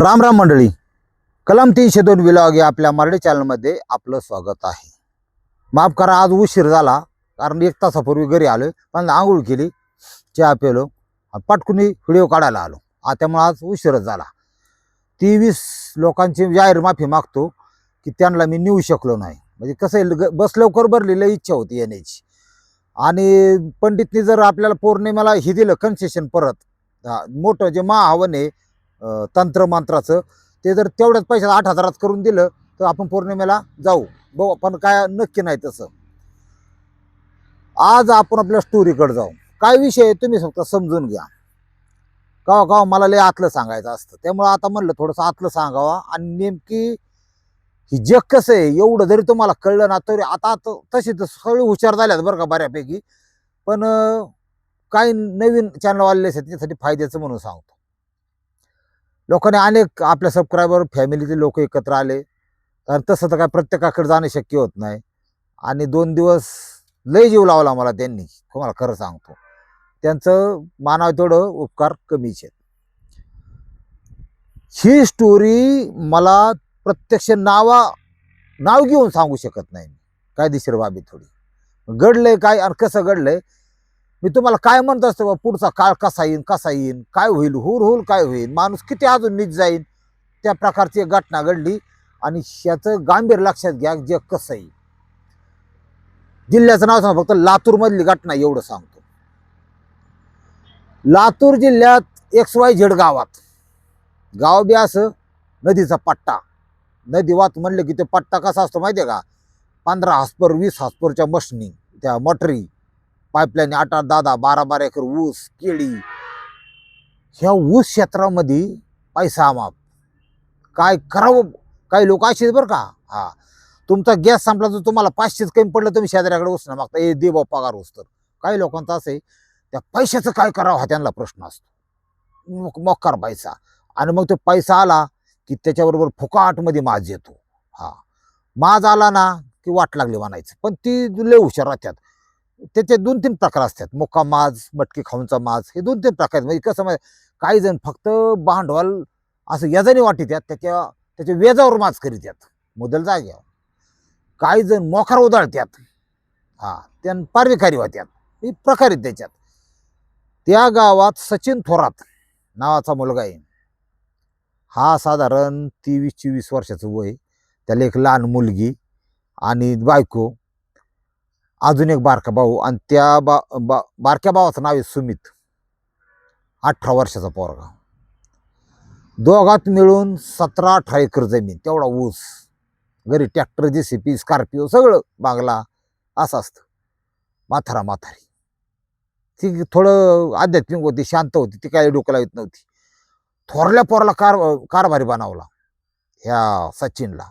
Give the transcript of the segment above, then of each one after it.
राम राम मंडळी. कलम तीनशे दोन विलॉग या आपल्या मराठी चॅनलमध्ये आपलं स्वागत आहे. माफ करा आज उशीर झाला कारण एक तासापूर्वी घरी आलो पण आंघोळ केली चहा पेलो पटकुनी व्हिडिओ काढायला आलो. आ त्यामुळे आज उशीरच झाला. तेवीस लोकांची जाहीर माफी मागतो की त्यांना मी नेऊ शकलो नाही. म्हणजे कसं ग- बस लवकर भरलेली इच्छा होती येण्याची. आणि पंडितनी जर आपल्याला पौर्णिमेला हे दिलं कन्सेशन परत मोठं जे महाहवन आहे तंत्रमंत्राचं ते जर तेवढ्याच पैशात आठ हजारात करून दिलं तर आपण पौर्णिमेला जाऊ. बघू पण काय नक्की नाही तसं. आज आपण आपल्या स्टोरीकडे जाऊ. काय विषय आहे तुम्ही फक्त समजून घ्या. कावा कावा मला लय आतलं सांगायचं असतं. त्यामुळं आता म्हणलं थोडंसं आतलं सांगावा. आणि नेमकी ही जग कसं आहे एवढं जरी तुम्हाला कळलं ना तरी आता तशी तर सगळी हुशार झाल्यात बरं का बऱ्यापैकी. पण काही नवीन चॅनल आलेले आहेत त्यासाठी फायद्याचं म्हणून सांगतो. लोकांनी अनेक आपल्या सबस्क्रायबर फॅमिलीचे लोक एकत्र आले. कारण तसं तर काय प्रत्येकाकडे जाणं शक्य होत नाही. आणि दोन दिवस लय जीव लावला मला त्यांनी तुम्हाला खरं सांगतो. त्यांचं मानाव तेवढं उपकार कमीच आहेत. ही स्टोरी मला प्रत्यक्ष नावा नाव घेऊन सांगू शकत नाही कायदेशीर बाबी थोडी. घडलंय काय आणि कसं घडलंय मी तुम्हाला काय म्हणत असतो बा, पुढचा काळ कसा येईन कसा येईन काय होईल हुर होईल काय होईल माणूस किती अजून नीट जाईल त्या प्रकारची एक घटना घडली. आणि याचं गांभीर लक्षात घ्या जे कसं आहे जिल्ह्याचं नाव सांग फक्त लातूरमधली घटना एवढं सांगतो. लातूर जिल्ह्यात एक्स वाय झेड गावात गाव बी असं नदीचा पट्टा. नदी वात म्हणलं की ते पट्टा कसा असतो माहिती आहे का? पंधरा हॉस्पर वीस हॉस्परच्या मशनी त्या मटरी पाईपलाईन आठ आठ दहा दहा बारा बारा एकर ऊस केळी. ह्या ऊस क्षेत्रामध्ये पैसा आमाप काय करावं? काही लोक असे बरं का? हा. तुमचा गॅस संपला तर तुम्हाला पाचशेच कमी पडलं तुम्ही शेजाऱ्याकडे उसणं मागता. ए दे बा पगार उस तर. काही लोकांचा असं आहे त्या पैशाचं काय करावं हा त्यांना प्रश्न असतो. मग मोकार पैसा. आणि मग तो पैसा आला की त्याच्याबरोबर फुकाटमध्ये माज येतो. हा. माज आला ना की वाट लागली म्हणायचं. पण ती लय हुशार राहतात. त्याचे दोन तीन प्रकार असतात. मुक्का माज मटकी खाऊनचा माज हे दोन तीन प्रकार आहेत. म्हणजे कसं माहिती काही जण फक्त भांडवल असं याजाने वाटीत आहेत त्याच्या त्याच्या वेजावर माज करीत यात मुदल जाग्यावर काही जण मोखार उधळतात हां त्या पारविकारी होत्यात हे प्रकार आहेत त्याच्यात. त्या गावात सचिन थोरात नावाचा मुलगा आहे. हा साधारण तेवीस चोवीस वर्षाचं वय त्याला एक लहान मुलगी आणि बायको अजून एक बारका भाऊ आणि त्या बा बा बारक्या भावाचं नाव आहे सुमित. अठरा वर्षाचा पोरगा. दोघात मिळून सतरा अठरा एकर जमीन तेवढा ऊस घरी ट्रॅक्टर जे सी पी स्कॉर्पिओ सगळं बांगला असं असतं. माथारा माथारी ती थोडं आध्यात्मिक होती शांत होती ती काही डोक्याला येत नव्हती. थोरल्या पोराला कार कारभारी बनवला. ह्या सचिनला.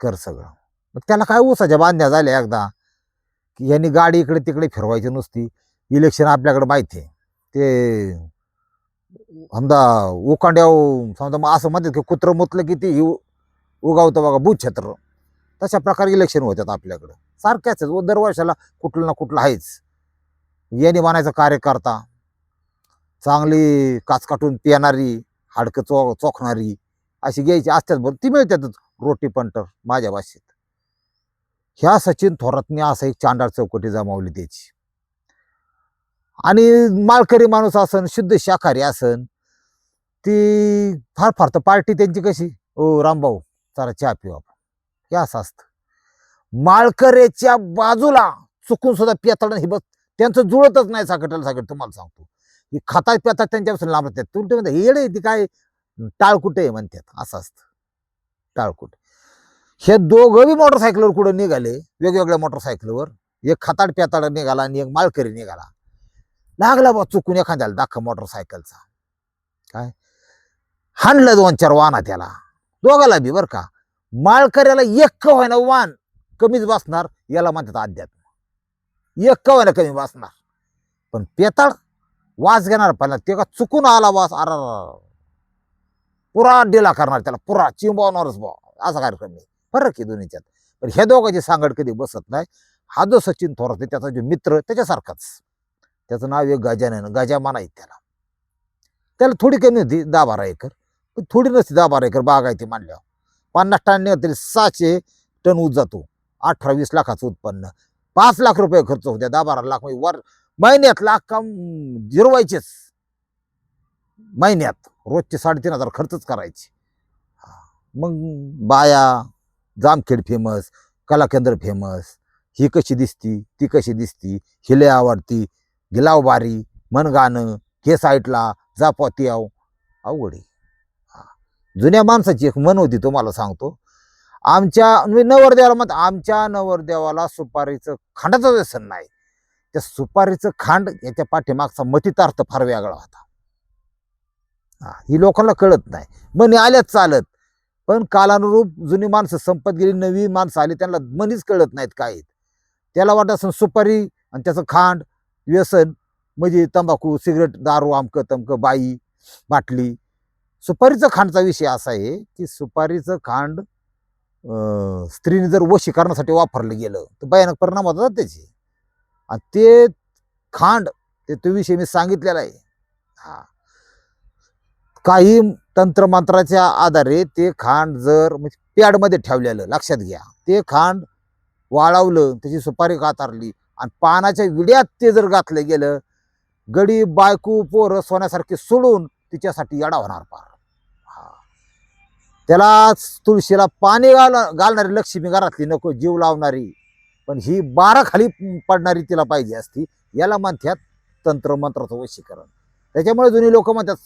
कर सगळं. मग त्याला काय ऊसाच्या बांधण्या झाल्या एकदा? की यांनी गाडी इकडे तिकडे फिरवायची नुसती. इलेक्शन आपल्याकडे माहिती आहे. ते समजा उकांड्या समजा मग असं म्हणतात की कुत्रं मुतलं की ती उगावतं बघा भूछत्र तशा प्रकारे इलेक्शन होतात आपल्याकडं. सारख्याच आहेत. व दरवर्षाला कुठलं ना कुठलं आहेच. यांनी म्हणायचा कार्यकर्ता चांगली काच काटून पिणारी हाडकं चो चोखणारी अशी घ्यायची असतात. बरं ती मिळतातच रोटी पंटर माझ्या भाषेत. ह्या सचिन थोरातने असं एक चांडाळ चौकटी जमावली त्याची. आणि माळकरी माणूस असन शुद्ध शाकाहारी असन ती फार फार तर पार्टी त्यांची कशी? ओ रामभाऊ चला चहा पिऊ आपण. हे असं असतं. माळकऱ्याच्या बाजूला चुकून सुद्धा पेताडन हे बस त्यांचं जुळतच नाही साकटाला साखर तुम्हाला सांगतो. ही खातात पेतात त्यांच्यापासून लांब राहतात. तुम्ही म्हणतात हे येडे ती काय? टाळकुटे आहे म्हणतात. असं असतं. टाळकुट. हे दोघं बी मोटरसायकलवर कुठं निघाले वेगवेगळ्या मोटरसायकलवर एक खताड पेताड निघाला आणि एक माळकरी निघाला. लागला बा चुकून एखाद्याला दाख मोटरसायकलचा काय? हाणलं दोन चार वाना त्याला. दोघाला बी बरं का. माळकऱ्याला एक का होईना वाहन कमीच बसणार याला म्हणतात अध्यात्म. एक का होईना कमी बसणार. पण पेताळ वास घेणार पहिला ते का चुकून आला वास अरा पुरा डिला करणार त्याला पुरा चिंबवणारच बा असा कार्यक्रम नाही फरक आहे दोन्हीच्यात. पण ह्या दोघांची सांगड कधी बसत नाही. हा जो सचिन थोरात आहे, त्याचा जो मित्र त्याच्यासारखाच. त्याचं नाव आहे गजानन गजामान आहे त्याला. त्याला थोडी कमी होती दहा बारा एकर. पण थोडी नसते दहा बारा एकर बाग आहे ती मानल्यावर पन्नास टन तरी सहाशे टन ऊस जातो. अठरा वीस लाखाचं उत्पन्न. पाच लाख रुपये खर्च होत्या दहा बारा लाख म्हणजे वर महिन्यात लाख काम जिरवायचेच. महिन्यात रोजचे साडेतीन हजार खर्चच करायचे. मग बाया जामखेड फेमस कलाकेंद्र फेमस ही कशी दिसती ती कशी दिसती हिले आवडती गिलाव बारी मन गाणं हे साईटला जा पोती आव अवघड आहे. हा. जुन्या माणसाची एक मन होती तुम्हाला सांगतो. आमच्या म्हणजे नवरदेवाला मत आमच्या नवरदेवाला सुपारीचं खांडाचं व्यसन नाही. त्या सुपारीचं खांड याच्या पाठीमागचा मतितार्थ फार वेगळा होता. हा, ही लोकांना कळत नाही. म्हणे आल्याच चालत. पण कालानुरूप जुनी माणसं संपत गेली नवी माणसं आली त्यांना मनीच कळत नाहीत काय त्याला वाटत असं सुपारी आणि त्याचं खांड व्यसन म्हणजे तंबाखू सिगरेट दारू आमकं तमकं बाई बाटली. सुपारीचं खांडचा विषय असा आहे की सुपारीचं खांड स्त्रीने जर वशी करण्यासाठी वापरलं गेलं तर भयानक परिणाम होतात त्याचे. आणि ते खांड ते तो विषय मी सांगितलेला आहे. हा. काही तंत्रमंत्राच्या आधारे ते खांड जर म्हणजे पॅडमध्ये ठेवलेलं लक्षात घ्या. ते खांड वाळवलं त्याची सुपारी कातारली आणि पानाच्या विड्यात ते जर घातलं गेलं गडी बायको पोरं सोन्यासारखी सोडून तिच्यासाठी येडा होणार पार हा. त्याला तुळशीला पाणी घाल घालणारी लक्ष्मी घरातली नको जीव लावणारी. पण ही बारा खाली पडणारी तिला पाहिजे असती याला म्हणतात तंत्रमंत्राचं वशीकरण. त्याच्यामुळे जुनी लोक म्हणतात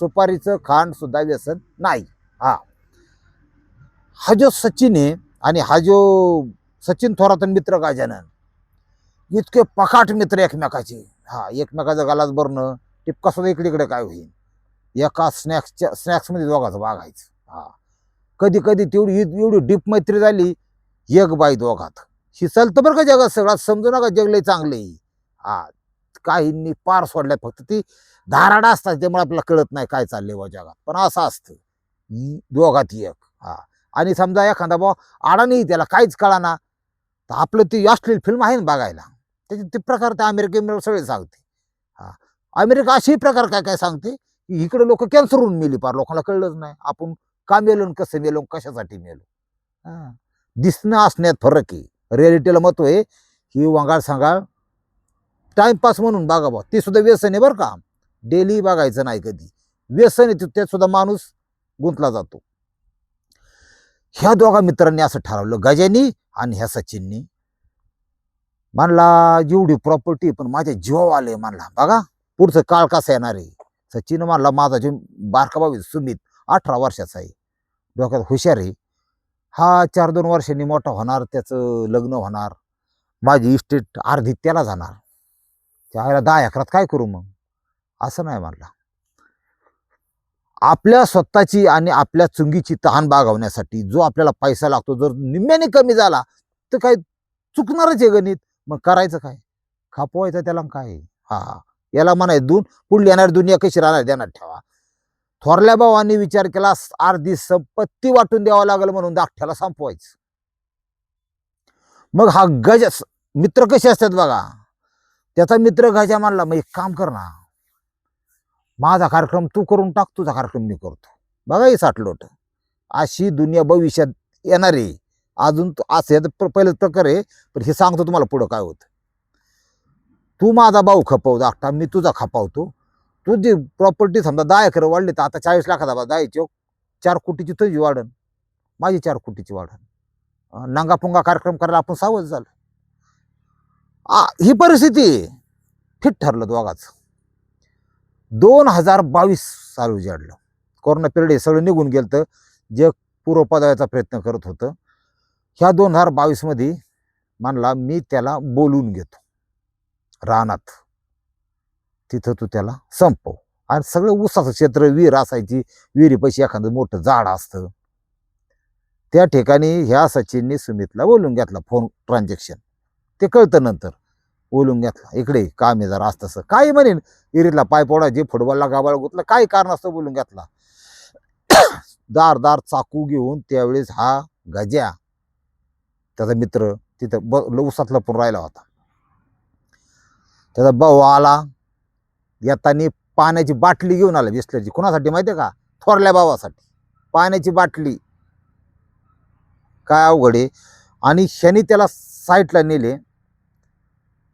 सुपारीचं खांड सुद्धा व्यसन नाही. हा. हा जो सचिन आहे आणि हा जो सचिन थोरात मित्र गाजानन इतके पकाट मित्र एकमेकाचे. हा एकमेकाचा गालाच भरणं टिपका सुद्धा इकडे इकडे काय होईल एका स्नॅक्सच्या स्नॅक्समध्ये दोघाचं वागायचं. हा. कधी कधी तेवढी एवढी डीप मैत्री झाली एक बाई दोघात. ही चालतं बरं का जगात सगळा. समजू नका जगले चांगले हा. काहींनी पार सोडल्यात फक्त ती धाराडा असतात त्यामुळे आपल्याला कळत नाही काय चाललंय बा जगात. पण असं असतं. दोघात एक. हा. आणि समजा एखादा बा आडा नाही त्याला काहीच कळाना तर आपलं ती ऑस्ट्रेलियन फिल्म आहे ना बघायला. त्याचे ते प्रकार ते अमेरिकेमध्ये सगळे सांगते. हा. अमेरिका असेही प्रकार काय काय सांगते? की इकडे लोक कॅन्सर होऊन मेली पार. लोकांना कळलंच नाही. आपण का मेलो आणि कसं मेलो कशासाठी मेलो? हा. दिसणं असण्यात फरक आहे. रियालिटीला महत्त्व आहे. की वंगाळ सांगाळ. टाइमपास म्हणून बघा बा ते सुद्धा व्यसन आहे बरं का. डेली बघायचं नाही कधी. व्यसन येतो त्यात सुद्धा माणूस गुंतला जातो. ह्या दोघा मित्रांनी असं ठरवलं गजानी आणि ह्या सचिननी. म्हणला जेवढी प्रॉपर्टी पण माझ्या जीवा आले म्हणला बघा पुढचं काळ कसं येणार आहे? सचिन म्हणला माझा जीव बारका भाऊ सुमित. अठरा वर्षाचा आहे. डोक्यात हुशार आहे. हा चार दोन वर्षांनी मोठा होणार त्याचं लग्न होणार. माझी इस्टेट अर्धी त्याला जाणार. त्याला दहा अकरात काय करू मग? असं नाही मानला आपल्या स्वतःची आणि आपल्या चुंगीची तहान बागवण्यासाठी जो आपल्याला पैसा लागतो जर निम्म्याने कमी झाला तर काय चुकणारच आहे गणित. मग करायचं काय? खापवायचं त्याला काय? हा याला म्हणाय दोन पुढली येणार दुनिया कशी राहणार देणार ठेवा. थोरल्या भावांनी विचार केला अर्धी संपत्ती वाटून द्यावं लागेल म्हणून दाखठ्याला संपवायचं. मग हा गज मित्र कसे असतात बघा? त्याचा मित्र गजा मानला मग एक काम कर ना. माझा कार्यक्रम तू करून टाक तुझा कार्यक्रम मी करतो. बघा हे साठलोट. अशी दुनिया भविष्यात येणार आहे. अजून तो- असं आहे तर प्रकार आहे पण हे सांगतो तुम्हाला पुढं काय होतं. तू माझा भाऊ खपव धाकटा मी तुझा खपावतो. तुझी प्रॉपर्टी समजा दहा एकर वाढली तर आता चाळीस लाखाचा बा दहाची हो. चार कोटीची तुझी वाढन. माझी चार कोटीची वाढन. अं, नांगापुंगा कार्यक्रम करायला आपण सावध झालं. आ, ही परिस्थिती फिट ठरलं दोघाच. दोन हजार बावीस साल उजाडलं. कोरोना पिरियड हे सगळं निघून गेलं तर जग पूर्वपदाचा प्रयत्न करत होतं. ह्या दोन हजार बावीसमध्ये मानला मी त्याला बोलून घेतो. रानात. तिथं तू त्याला संपव. आणि सगळं ऊसाचं क्षेत्र विहीर असायची. विहिरीपाशी एखादं मोठं झाड असतं. त्या ठिकाणी ह्या सचिनने सुमितला बोलून घेतला फोन ट्रान्झॅक्शन. ते कळतं नंतर. बोलून घेतला. इकडे काम आहे जरा असतं काय म्हणेन? इरीतला पाय पोडा जे फुटबॉलला गाबाळ गुतला काय कारण असतं बोलून घेतला? दार दार चाकू घेऊन त्यावेळेस हा गजा त्याचा मित्र तिथं ब लवसातला पण राहिला होता. त्याचा भाऊ आला येताना पाण्याची बाटली घेऊन आला बिस्लरची. कुणासाठी माहिती आहे का? थोरल्या भावासाठी. पाण्याची बाटली. काय अवघड आहे? आणि शनी त्याला साईटला नेले.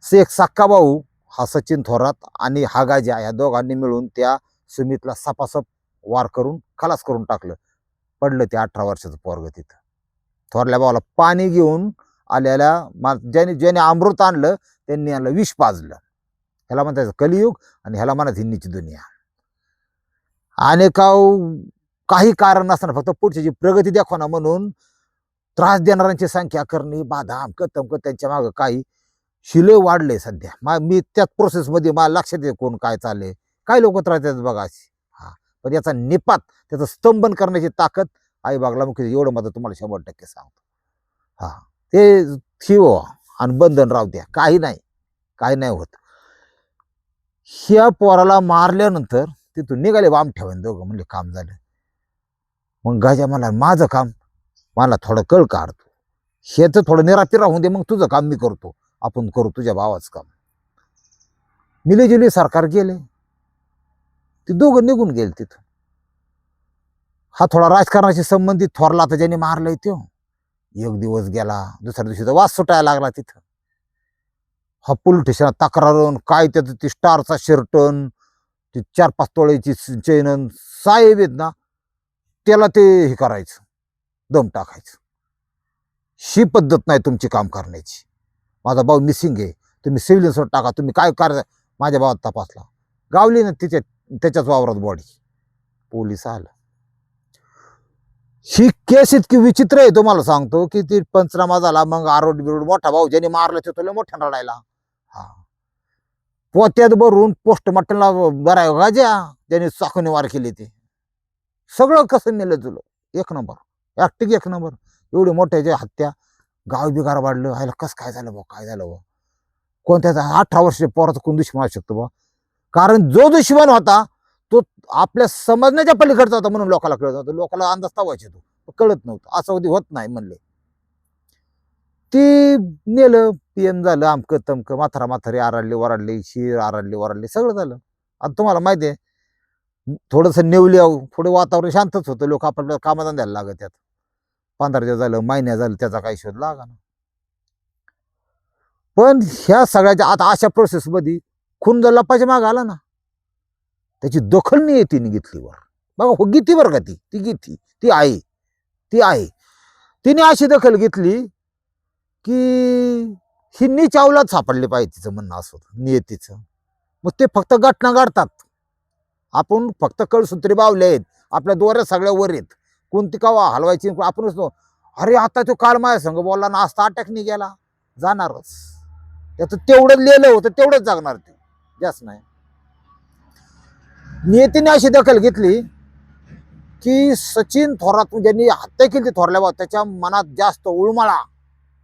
से एक सक्का भाऊ हा सचिन थोरात आणि हा गाजा ह्या दोघांनी मिळून त्या सुमितला सपासप वार करून खलास करून टाकलं. पडलं ते अठरा वर्षाचं पोरग तिथं. थोरल्या भावाला पाणी घेऊन आलेल्या मा ज्याने ज्याने अमृत आणलं त्यांनी याला विष पाजलं. ह्याला म्हणतात कलियुग आणि ह्याला म्हणत हिंदीची दुनिया. आणि काही कारण नसताना फक्त पुढची जी प्रगती दाखवणं म्हणून त्रास देणाऱ्यांची संख्या करणे बाधा अमकं तमकं त्यांच्या मागं काही शिले वाढले सध्या. मा मी त्याच प्रोसेसमध्ये मला लक्षात येते कोण काय चाललंय. काय लोक त्रास बघा अशी. पण याचा निपात त्याचं स्तंभन करण्याची ताकद आई बागला मुख्य एवढं माझं तुम्हाला शंभर टक्के सांगतो. हा. ते ठेव आणि बंधन राहू द्या. काही नाही. काही नाही होत. ह्या पोराला मारल्यानंतर तिथून निघाले वाम ठेवायन दोघं. म्हणले काम झालं. मग गाजा मला माझं काम? मला थोडं कळ काढतो. ह्याचं थोडं निराती राहून दे. मग तुझं काम मी करतो. आपण करू तुझ्या भावाचं काम. मिलेजुले सरकार गेले. ते दोघं निघून गेले तिथून. हा थोडा राजकारणाशी संबंधित थोरला तर ज्याने मारलंय तो एक दिवस गेला दुसऱ्या दिवशी तर वास सुटायला लागला तिथं. हा पोलीस स्टेशनात तक्रारून काय त्याचं ती स्टारचा शर्टन ती चार पाच तोळ्याची चैनन साहेब आहेत ना त्याला ते हे करायचं दम टाकायचं. ही पद्धत नाही तुमची काम करण्याची. माझा भाऊ मिसिंग आहे. तुम्ही सिव्हिल टाका. तुम्ही काय कार्य माझ्या भावात तपासला. गावली ना तिच्या त्याच्याच वावरात बॉडी पोलीस आलं. ही केस इतकी विचित्र आहे तुम्हाला सांगतो. की ती पंचनामा झाला मग आरोड बिरोड मोठा भाऊ ज्याने मारलं तो तुला मोठ्या रडायला. हा. पोत्यात भरून पोस्टमार्टमला बराय गाज्या ज्याने चाकूने वार केली ते. सगळं कसं नेलं तुलं? एक नंबर. ॲक्टिक एक नंबर. एवढी मोठ्याच्या हत्या गाव बिगार वाढलं आयला कसं काय झालं बा काय झालं बा कोणत्याचा अठरा वर्ष पोराचा कोण दुश्मन असू शकतो बा कारण जो दुश्मन होता तो आपल्या समजण्याच्या पलीकडचा होता म्हणून लोकांना कळत होता लोकांना अंदाज तवायचे तो कळत नव्हतं. असं कधी होत नाही म्हणले. ती नेलं पीएम झालं आमकं तमकं माथारा माथारी आराडले ओराडले शिर आराडले ओराडले सगळं झालं. आता तुम्हाला माहिती आहे थोडंसं नेवली थोडं वातावरण शांतच होतं. लोक आपल्या द्यायला लागत त्यात पंधरा दिवस झालं महिन्या झालं त्याचा काही शोध लागा ना. पण ह्या सगळ्याच्या आता अशा प्रोसेसमध्ये खून जर लपाच्या माग आला ना त्याची दखल नाही तिने घेतली वर. बघा हो गीती बरं का ती? ती गीती ती आहे ती आहे. तिने अशी दखल घेतली की ही नीच अवलाद सापडली पाहिजे तिचं म्हणणं असं होतं नियतीचं. मग ते फक्त घटना गाठतात आपण फक्त कळसूत्री बावले आहेत. आपल्या दोऱ्या सगळ्या वर आहेत. कोणती कावा हलवायची आपणच अरे आता तो काल माझ्या संग बोलला ना असता अटॅकनी गेला जाणारच. त्याचं तेवढं लिहिलं होतं तेवढंच जागणार ते. जास्त नाही. नियतीने अशी दखल घेतली की सचिन थोरात ज्यांनी हत्या केली थोरल्या बाबा त्याच्या मनात जास्त उळमळा.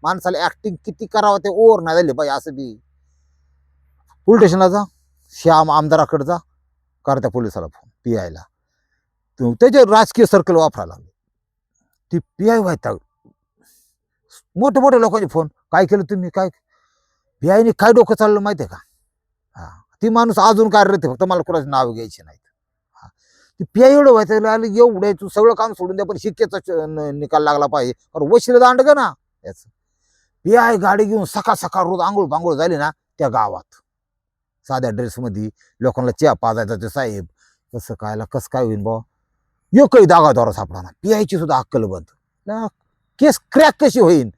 माणसाला ऍक्टिंग किती करावं ते ओर नाही झाले बाई असं बी. पोलीस स्टेशनला जा. श्याम आमदाराकडे जा. कर त्या पोलिसाला फोन पी आयला त्याचे राजकीय सर्कल वापरायला लागले. ती पी आय व्हायता मोठे मोठे लोकांचे फोन काय केलं तुम्ही? काय? पी आयने काय डोकं चाललं माहिती आहे का? हा. ती माणूस अजून कार्यरत आहे. फक्त मला कुणाचं नाव घ्यायचे नाहीत. हा. ती पी आय एवढं व्हायचं लागलं एवढं तू सगळं काम सोडून द्या पण शिक्क्याचा च- न- निकाल लागला पाहिजे. कारण वशिला दांड ग ना? याचं. पी आय गाडी घेऊन सकाळ सकाळ रोज आंघोळ पांघोळ झाली ना त्या गावात. साध्या ड्रेसमध्ये लोकांना चहा पाजायचा ते साहेब. कसं कायला कसं काय होईल बा एकही दागा दौरा सापडाना पी सुद्धा अक्कल बंद. ना, केस क्रॅक कशी होईल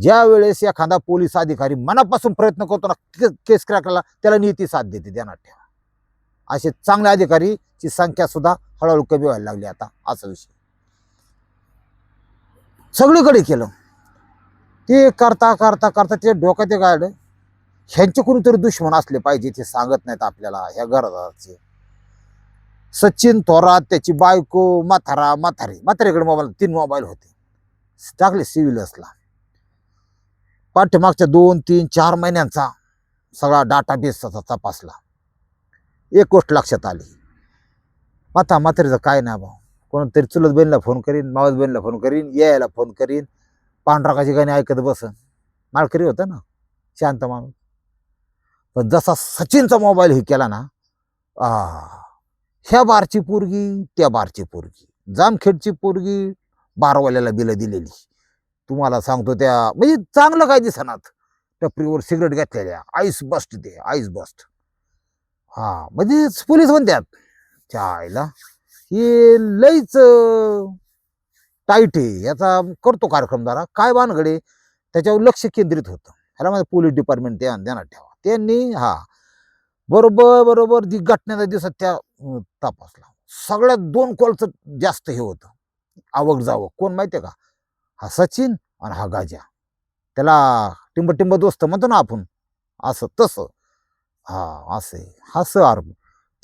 ज्या वेळेस एखादा पोलीस अधिकारी मनापासून प्रयत्न करतो ना के- केस क्रॅकला त्याला नीती साथ देते ध्यानात ठेवा. असे चांगल्या अधिकारीची संख्या सुद्धा हळूहळू कमी व्हायला लागली आता असा विषय. सगळीकडे केलं. ते करता करता करता ते डोक्यात एक ह्यांचे कोणीतरी दुश्मन असले पाहिजे ते सांगत नाहीत आपल्याला ह्या गरजाचे सचिन थोरात त्याची बायको माथारा म्हातारी. म्हातारीकडे मोबाईल तीन मोबाईल होते. टाकले सिव्हिलसला पाठीमागच्या दोन तीन चार महिन्यांचा सगळा डाटा तपासला. एक गोष्ट लक्षात आली. माता म्हातारीचं काय नाही भाऊ. कोणतरी चुलत बहिणीला फोन करीन मावस बहिणीला फोन करीन यायला फोन करीन. पांढराकाची गाणी ऐकत बसन. माळकरी होतं ना शांत माणूस. पण जसा सचिनचा मोबाईल हे केला ना आ ह्या बारची पोरगी त्या बारची पोरगी. जामखेडची पोरगी बारवाल्याला बिलं दिलेली. तुम्हाला सांगतो त्या म्हणजे चांगलं काय दिसनात. टपरीवर सिगरेट घेतलेल्या. आईस बस्ट ते आईस बस्ट हा म्हणजे पोलीस म्हणतात त्या आईला हे लईच टाईट आहे. याचा करतो कार्यक्रम जरा. काय बानगडे त्याच्यावर लक्ष केंद्रित होतं. ह्याला माझं पोलीस डिपार्टमेंट त्या ध्यानात ठेवा. त्यांनी हा बरोबर बरोबर जी घटनेचा दिवसात त्या तपासला. सगळ्यात दोन कॉलचं जास्त हे होतं. आवक जावं कोण माहिती आहे का? हा सचिन आणि हा गाजा त्याला टिंब टिंब दोस्त म्हणतो ना आपण. असं तसं. हा असं स आर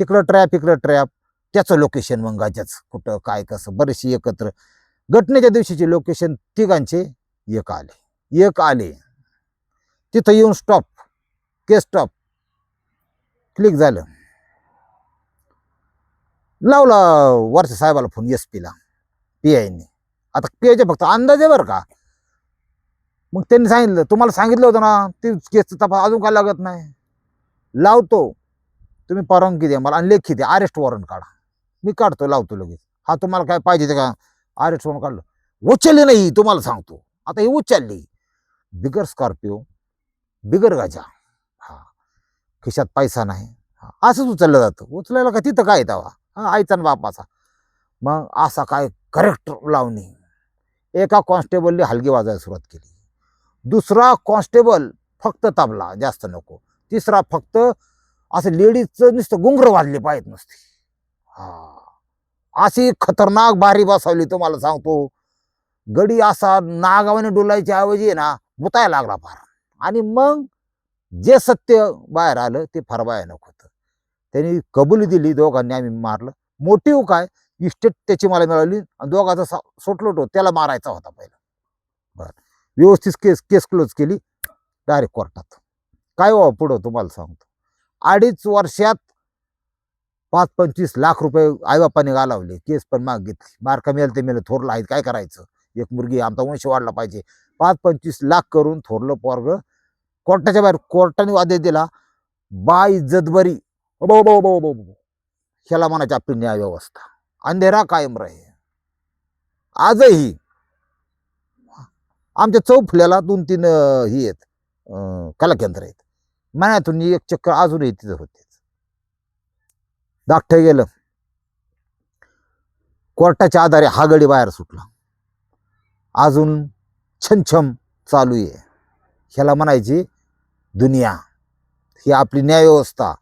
तिकडं ट्रॅप इकडं ट्रॅप त्याचं लोकेशन मग गाजाच कुठं काय कसं. बरेचसे एकत्र. घटनेच्या दिवशीचे लोकेशन तिघांचे. एक आले. एक आले. तिथं येऊन स्टॉप केस स्टॉप क्लिक झालं. लावला वर्ष साहेबाला फोन एस पीला पी आयने आता पी आयचे फक्त अंदाज आहे बरं का. मग त्यांनी सांगितलं तुम्हाला सांगितलं होतं ना ती केसचा तपास अजून काय लागत नाही. लावतो. तुम्ही परवानगी द्या मला आणि लेखी द्या. अरेस्ट वॉरंट काढा. मी काढतो लावतो लगेच. हा तुम्हाला काय पाहिजे ते का? अरेस्ट वॉरंट काढलं. उचलली नाही तुम्हाला सांगतो. आता ही उचलली. बिगर स्कॉर्पिओ बिगर गाजा. हा. खिशात पैसा नाही. हा, असंच उचललं जातं. उचलायला का तिथं काय दावा आईचा बापाचा. मग असा काय करेक्ट लावणी. एका कॉन्स्टेबलने हलगी वाजायला सुरुवात केली. दुसरा कॉन्स्टेबल फक्त तबला जास्त नको. तिसरा फक्त असं लेडीजचं नुसतं गुंगर वाजले पाहिजेत नसते. हा. अशी खतरनाक बारी बसवली तुम्हाला सांगतो. गडी असा नागावाने डोलायच्या ऐवजी ना मुतायला लागला फार. आणि मग जे सत्य बाहेर आलं ते फार भयानक होतं. त्यांनी कबुली दिली दोघांनी आम्ही मारलं. मोटिव काय? इस्टेट त्याची मला मिळाली आणि दोघाचा सा सोटलोट होत. त्याला मारायचा होता पहिला. बर. व्यवस्थित केस केस क्लोज केली. डायरेक्ट कोर्टात. काय व्हावं पुढं तुम्हाला सांगतो. अडीच वर्षात पाच पंचवीस लाख रुपये आईबापाने घालावले. केस पण माग घेतली मार्क मिळेल ते मिळेल थोरलं आहेत. काय करायचं? एक मुलगी आमचा वंश वाढला पाहिजे. पाच पंचवीस लाख करून थोरलं पोरग. कोर्टाच्या बाहेर कोर्टाने आदेश दिला. बा इज्जत बरी बो बो बो बो ह्याला म्हणायची आपली न्याय व्यवस्था. अंधेरा कायम राहे आजही आमच्या चौफुल्याला दोन तीन ही आहेत कलाकेंद्र आहेत. मनातून एक चक्कर अजूनही तिथं होते. दाखट गेलं. कोर्टाच्या आधारे हा गडी बाहेर सुटला. अजून छमछम चालू आहे. ह्याला म्हणायची दुनिया ही आपली न्यायव्यवस्था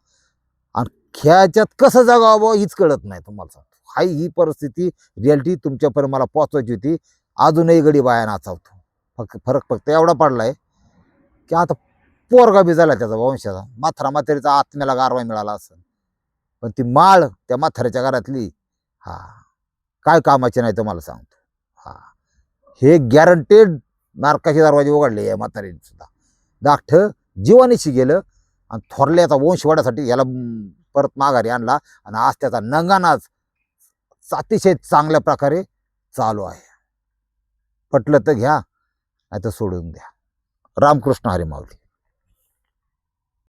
खेळाच्यात कसं जगावं हीच कळत नाही तुम्हाला सांगतो. हाय ही परिस्थिती रियालिटी तुमच्यापर्यंत मला पोचवायची होती. अजूनही गडी बाया नाचावतो. फक्त फरक फक्त एवढा पडला आहे की आता पोरगा बी झाला त्याचा वंशाचा. माथारा माथेरीचा आत्म्याला गारवा मिळाला असेल. पण ती माळ त्या म्हाताऱ्याच्या घरातली हा काय कामाची नाही तुम्हाला सांगतो. हा हे गॅरंटेड नारकाचे दरवाजे उघडले या म्हातारीने सुद्धा. दाखठ जीवानीशी गेलं आणि थोरल्याचा वंश वाढायसाठी याला परत माघारी आणला आणि आज त्याचा नंगानाच अतिशय चांगल्या प्रकारे चालू आहे. पटलं तर घ्या नाही तर सोडून द्या. रामकृष्ण हरी माऊली.